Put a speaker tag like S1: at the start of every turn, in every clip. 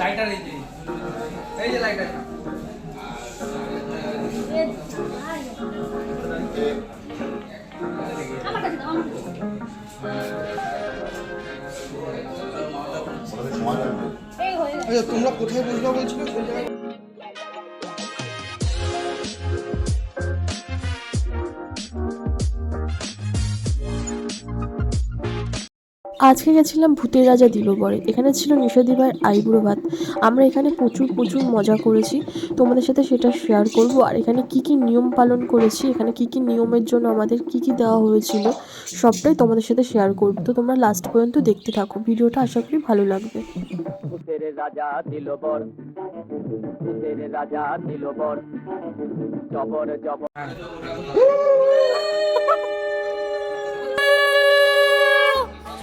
S1: Lighter এই যে। এই যে লাইটার
S2: আচ্ছা তোমরা কোথায় বসবা বলছিলে?
S3: আজকে গেছিলাম ভূতের রাজা দিলবরে। এখানে ছিল নিষাদিবার আইবুড়ো ভাত। আমরা এখানে প্রচুর প্রচুর মজা করেছি। তোমাদের সাথে সেটা শেয়ার করব। আর এখানে কি কি নিয়ম পালন করেছি এখানে কি কি নিয়মের জন্য আমাদের কি কি দেওয়া হয়েছিল সবটাই তোমাদের সাথে শেয়ার করব। তো তোমরা লাস্ট পর্যন্ত দেখতে থাকো। ভিডিওটা আশা করি ভালো লাগবে।
S4: ভূতের রাজা দিলবর ভূতের রাজা জবর জবর।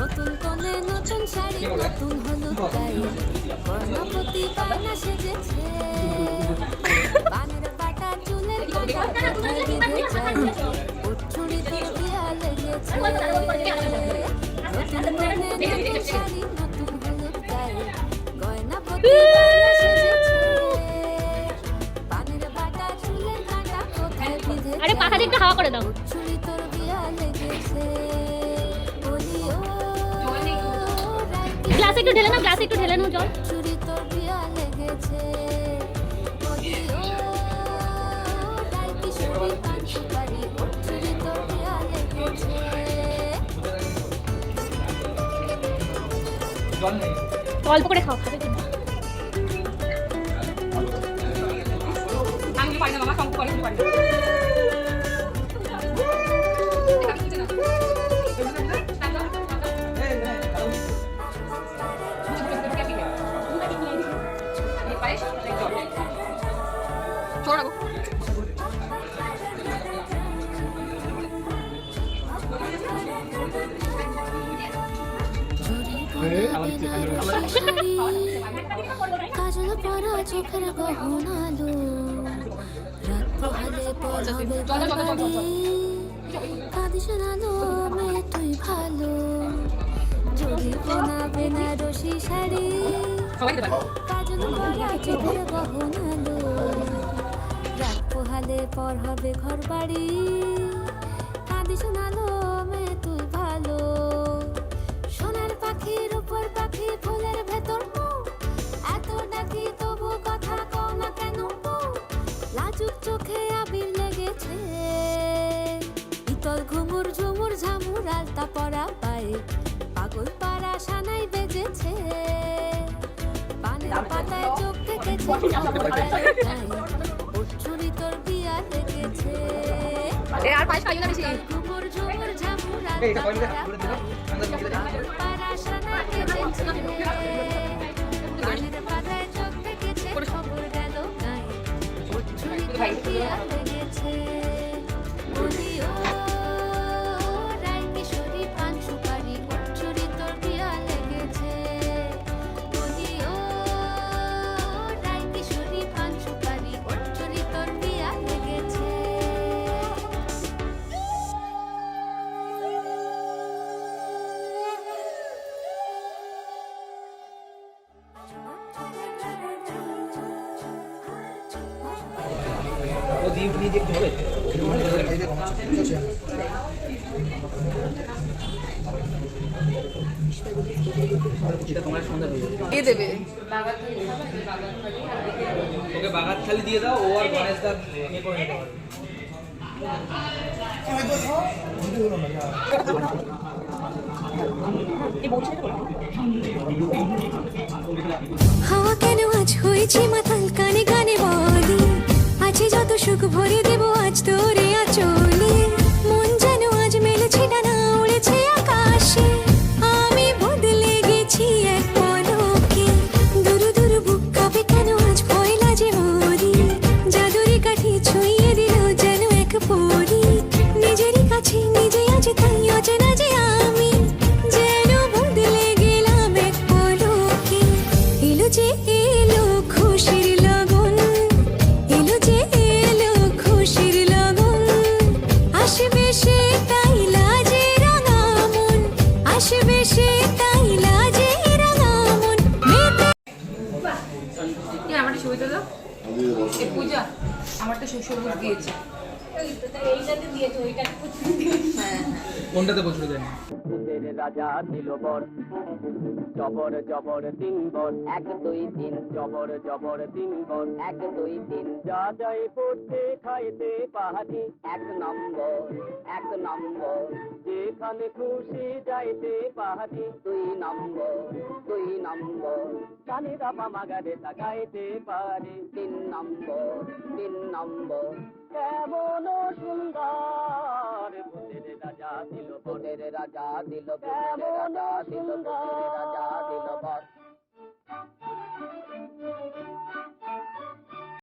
S5: নতুন কোণে নতুন শাড়ি নতুন হলুদ গায়ে কর্ণপতি পায়না সেজেছে পানের পাটা চুলের পাটা কোথায় বিঁধে যায় উঠছুড়িতে দিয়া লেগেছে নতুন কোণে নতুন শাড়ি নতুন হলুদ গায়ে গয়নাপতি পায়না সেজেছে পানের পাটা চুলের কাঁটা কোথায় বিঁধে
S6: আরে পাখা দিয়ে একটু হাওয়া করে দাও
S5: লেগেছে
S6: গ্লাসে একটু ঢেলে নাও, গ্লাসে একটু ঢেলে নাও, জল। অল্প করে খাও, খাবে কিন্তু
S7: আমি পারি না, মামা শঙ্খ করে পারি ছড়াবো
S5: কাজল পরা চোখের গহনালো রাত পোহালে পড়াবে কাঁদিস নালো মেয়ে তুই ভালো যদি পোনা বেনারসি শাড়ি
S7: সবাই দিতে পারে।
S5: কাজল পরা চোখের গহনালো পোহালে পর হবে ঘর বাড়ি কাঁদিস নালো মেয়ে তুই ভালো। সোনার পাখির উপর পাখি ফুলের ভেতর এত ডাকি তবু কথা কও না কেন? লাজুক চোখে আবির লেগেছে। ইতল ঘুমুর ঝুমুর ঝামুর আলতা পরা পায়ে পাগল পাড়া সানাই বেজেছে। পানের পাতায় চোখ থেকেছে
S7: খাইও না বেশি
S5: ঘুমুর
S1: দিয়ে দেখতে হবে
S7: কে দেবে।
S1: ওকে বাগাত খালি দিয়ে দাও ও আর গণেশ দা নিয়ে করে নিতে পারবে।
S5: হাওয়া কেন আজ হয়েছে মাতাল আজ মেলেছে ডানা উড়েছে আকাশে। আমি বদলে গেছি এক পলকে। দূর দূর বুক
S6: কাঁপে আজ ভয় লাজে মরি। জাদুরি কাঠি ছুঁয়ে দিল যেন এক পরি। নিজেরই কাছে নিজে আজ তাই অচেনা
S7: কি আমারটা ছবি তো দাও। এ পূজা আমারটা সবুজ দিয়েছে।
S1: কোনটাতে বছর দেন
S4: ভূতের রাজা দিল বর। জবর জবর তিন বর, এক, দুই, তিন, জবর জবর তিন বর। এক, দুই, তিন পড়তে খাইতে পাহাড়ি। এক নম্বর এক নম্বর, যেখানে খুশি যাইতে পাহাড়ি। দুই নম্বর দুই নম্বর কানিরা মামা গাড়ে তাকাইতে পারি। তিন নম্বর তিন নম্বর, কেমন সুন্দর দিল বনের রাজা দিল বনের রাজা দিল বনের রাজা দিল বন।